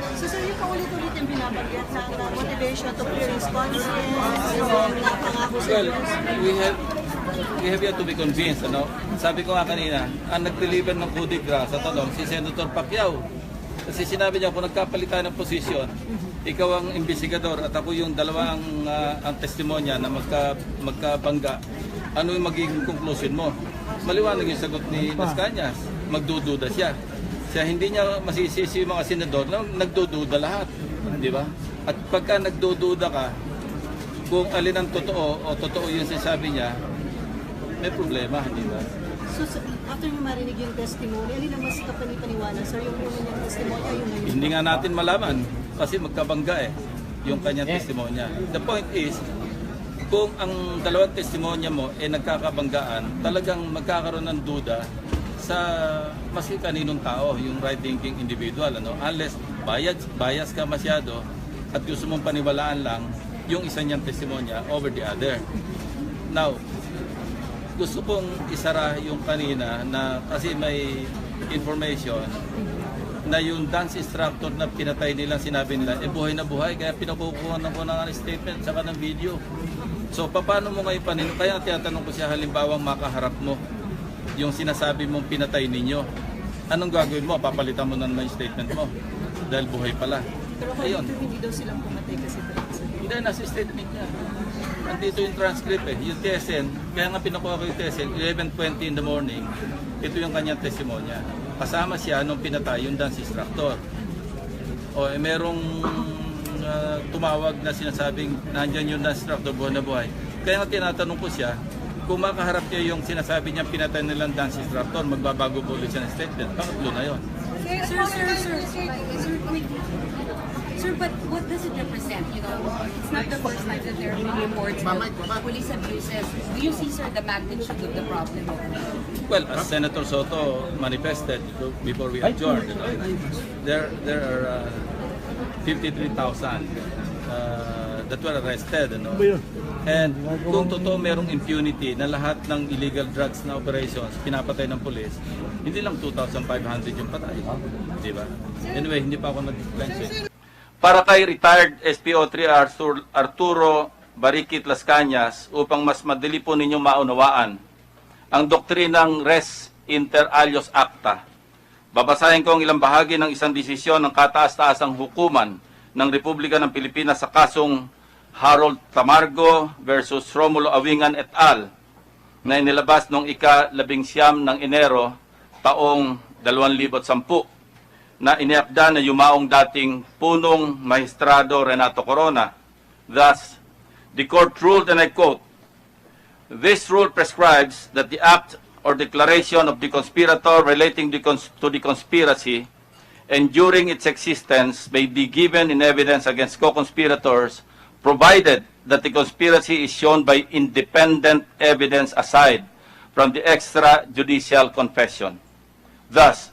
So sir, yung paulit-ulit yung binabanggit na motivation to conscience, yung napangako sa Well, we have we have yet to be convinced, ano? Sabi ko nga kanina, ang nag-deliver ng coup de grace sa tanong, si Senator Pacquiao. Kasi sinabi niya, kung nagkapalitan ng posisyon, ikaw ang investigador at ako yung dalawa ang, ah, ang testimonya na magka, magkabangga, ano yung magiging conclusion mo? Maliwanag yung sagot ni Las Cañas. Magdududa siya. Siya hindi niya masisisi yung mga senador na nagdududa lahat. Di ba? At pagka nagdududa ka, kung alin ang totoo o totoo yung sinasabi niya, may problema, di ba? So sa- after nyo marinig yung testimony, alin ang mas kapanipaniwala? Sir, yung una niyang testimony o yung ngayon? Hindi nga natin malaman kasi magkabangga eh yung kanyang testimonya. The point is, kung ang dalawang testimonya mo ay nagkakabanggaan, talagang magkakaroon ng duda sa maski kaninong tao, yung right-thinking individual. Ano? Unless bias, bias ka masyado at gusto mong paniwalaan lang yung isa niyang testimonya over the other. Now, gusto kong isara yung kanina na kasi may information na yung dance instructor na pinatay nila, sinabi nila, eh buhay na buhay, kaya pinakukuha na ng statement saka ng video. So, paano mo ngayon panin? Kaya tinatanong ko siya, halimbawa makaharap mo yung sinasabi mong pinatay ninyo. Anong gagawin mo? Papalitan mo na naman yung statement mo. Dahil buhay pala. Pero Ayun. according to hindi daw silang pumatay kasi Hindi, nasa statement niya. Nandito yung transcript eh. Yung TSN, kaya nga pinakuha ko yung TSN, 11.20 in the morning, ito yung kanyang testimonya. Kasama siya nung pinatay yung dance instructor. O eh, merong ah, tumawag na sinasabing nandyan yung dance instructor buhay na buhay. Kaya nga tinatanong ko siya, kung makaharap niya yung sinasabi niya pinatay nilang dance instructor, magbabago po ulit siya ng statement. Pangatlo na yon. Sir, sir, sir, sir, sir, quick. Sir, but what does it represent? You know, it's not the first time that there have been reports of police abuses. Do you see, sir, the magnitude of the problem? Well, as Senator Soto manifested before we adjourned, you know, there there are uh, 53,000 uh, that were arrested. You know? And kung totoo merong impunity na lahat ng illegal drugs na operations pinapatay ng police, hindi lang 2,500 yung patay. Di ba? Anyway, hindi pa ako nag-explain. Para kay retired SPO3 Artur- Arturo Barikit Las Cañas upang mas madali po ninyong maunawaan ang doktrinang res inter alios acta. Babasahin ko ang ilang bahagi ng isang desisyon ng kataas-taasang hukuman ng Republika ng Pilipinas sa kasong Harold Tamargo versus Romulo Awingan et al. na inilabas noong ika-labing siyam ng Enero taong 2010 na iniakda na yumaong dating punong maestrado Renato Corona. Thus, the court ruled, and I quote, This rule prescribes that the act or declaration of the conspirator relating to the conspiracy and during its existence may be given in evidence against co-conspirators provided that the conspiracy is shown by independent evidence aside from the extrajudicial confession. Thus,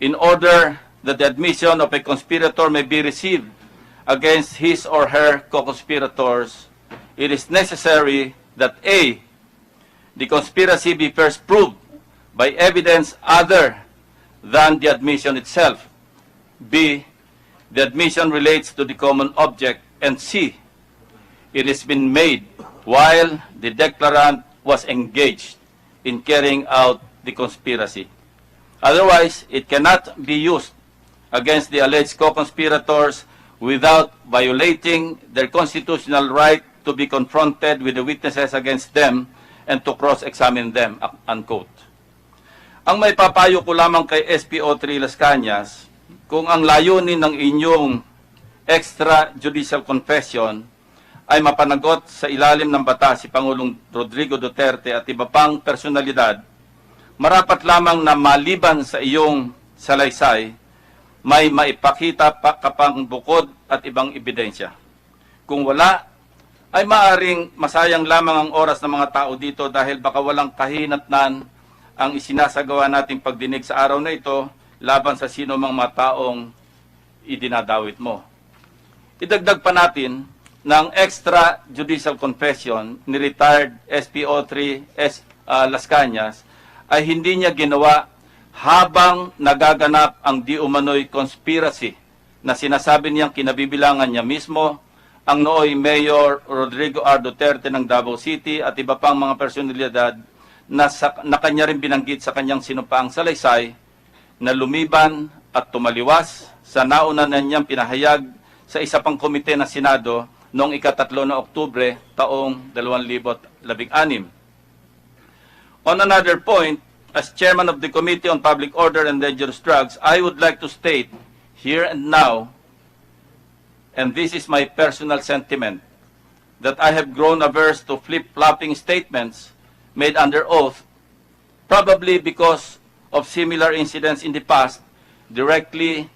in order that the admission of a conspirator may be received against his or her co-conspirators, it is necessary that A, the conspiracy be first proved by evidence other than the admission itself. B, the admission relates to the common object. And C, it has been made while the declarant was engaged in carrying out the conspiracy. Otherwise, it cannot be used against the alleged co-conspirators without violating their constitutional right to be confronted with the witnesses against them and to cross-examine them, unquote. Ang may papayo ko lamang kay SPO3 Las Cañas, kung ang layunin ng inyong extrajudicial confession ay mapanagot sa ilalim ng batas si Pangulong Rodrigo Duterte at iba pang personalidad, marapat lamang na maliban sa iyong salaysay, may maipakita pa kapang bukod at ibang ebidensya. Kung wala, ay maaring masayang lamang ang oras ng mga tao dito dahil baka walang kahinatnan ang isinasagawa nating pagdinig sa araw na ito laban sa sino mang mga taong idinadawit mo. Idagdag pa natin ng extrajudicial confession ni retired SPO3 S, ah, Las Cañas ay hindi niya ginawa habang nagaganap ang di umano'y conspiracy na sinasabi niyang kinabibilangan niya mismo ang nooy Mayor Rodrigo R. Duterte ng Davao City at iba pang mga personalidad na, sa, na kanya rin binanggit sa kanyang sinumpaang salaysay na lumiban at tumaliwas sa nauna na niyang pinahayag sa isa pang komite ng Senado noong ikatatlo na Oktubre taong 2016. On another point, as chairman of the Committee on Public Order and Dangerous Drugs, I would like to state here and now, and this is my personal sentiment, that I have grown averse to flip-flopping statements made under oath, probably because of similar incidents in the past, directly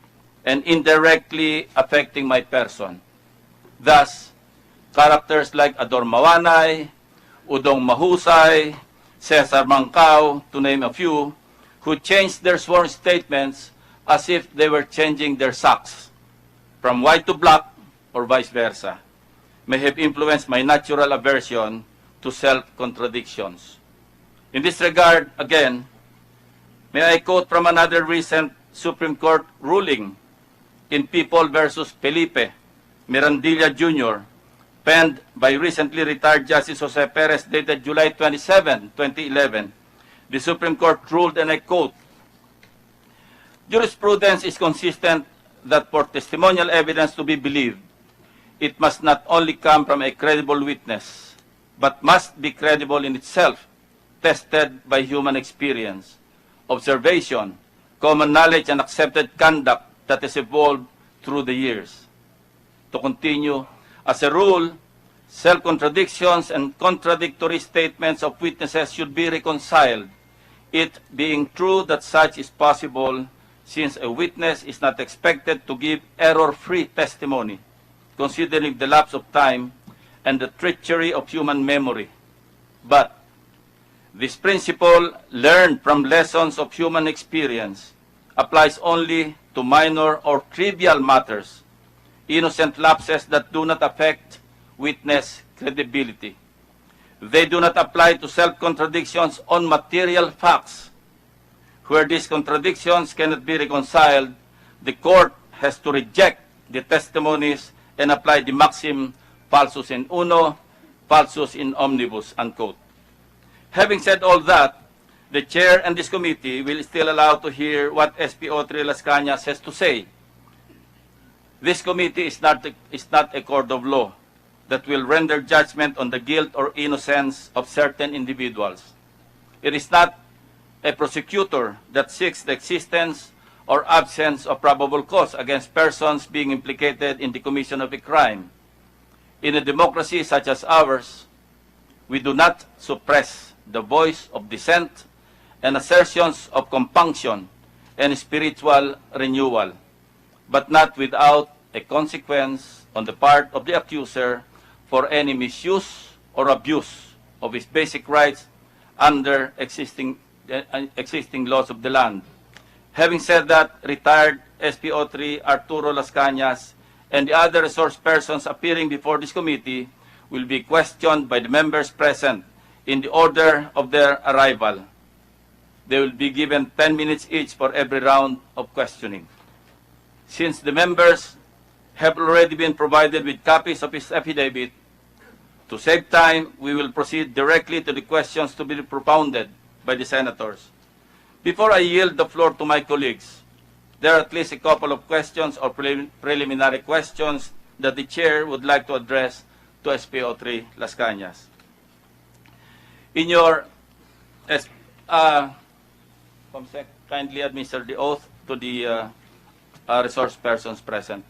and indirectly affecting my person. Thus, characters like Ador Mawanay, Udong Mahusay, Cesar Mancao, to name a few, who changed their sworn statements as if they were changing their socks from white to black or vice versa, may have influenced my natural aversion to self-contradictions. In this regard, again, may I quote from another recent Supreme Court ruling in People versus Felipe Mirandilla Jr., penned by recently retired Justice Jose Perez dated July 27, 2011. The Supreme Court ruled, and I quote, Jurisprudence is consistent that for testimonial evidence to be believed, it must not only come from a credible witness, but must be credible in itself, tested by human experience, observation, common knowledge, and accepted conduct that has evolved through the years. To continue, as a rule, self-contradictions and contradictory statements of witnesses should be reconciled, it being true that such is possible since a witness is not expected to give error-free testimony, considering the lapse of time and the treachery of human memory. But this principle, learned from lessons of human experience, applies only to minor or trivial matters, innocent lapses that do not affect witness credibility. They do not apply to self-contradictions on material facts. Where these contradictions cannot be reconciled, the court has to reject the testimonies and apply the maxim falsus in uno, falsus in omnibus, unquote. Having said all that, the chair and this committee will still allow to hear what SPO3 Las Cañas has to say. This committee is not, is not a court of law that will render judgment on the guilt or innocence of certain individuals. It is not a prosecutor that seeks the existence or absence of probable cause against persons being implicated in the commission of a crime. In a democracy such as ours, we do not suppress the voice of dissent and assertions of compunction and spiritual renewal, but not without a consequence on the part of the accuser for any misuse or abuse of his basic rights under existing, uh, existing laws of the land. Having said that, retired SPO3 Arturo Las Cañas and the other resource persons appearing before this committee will be questioned by the members present in the order of their arrival. They will be given 10 minutes each for every round of questioning. Since the members have already been provided with copies of his affidavit, to save time, we will proceed directly to the questions to be propounded by the senators. Before I yield the floor to my colleagues, there are at least a couple of questions or prelim- preliminary questions that the chair would like to address to SPO3 Las Cañas. In your, uh, kindly administer the oath to the uh, uh, resource persons present.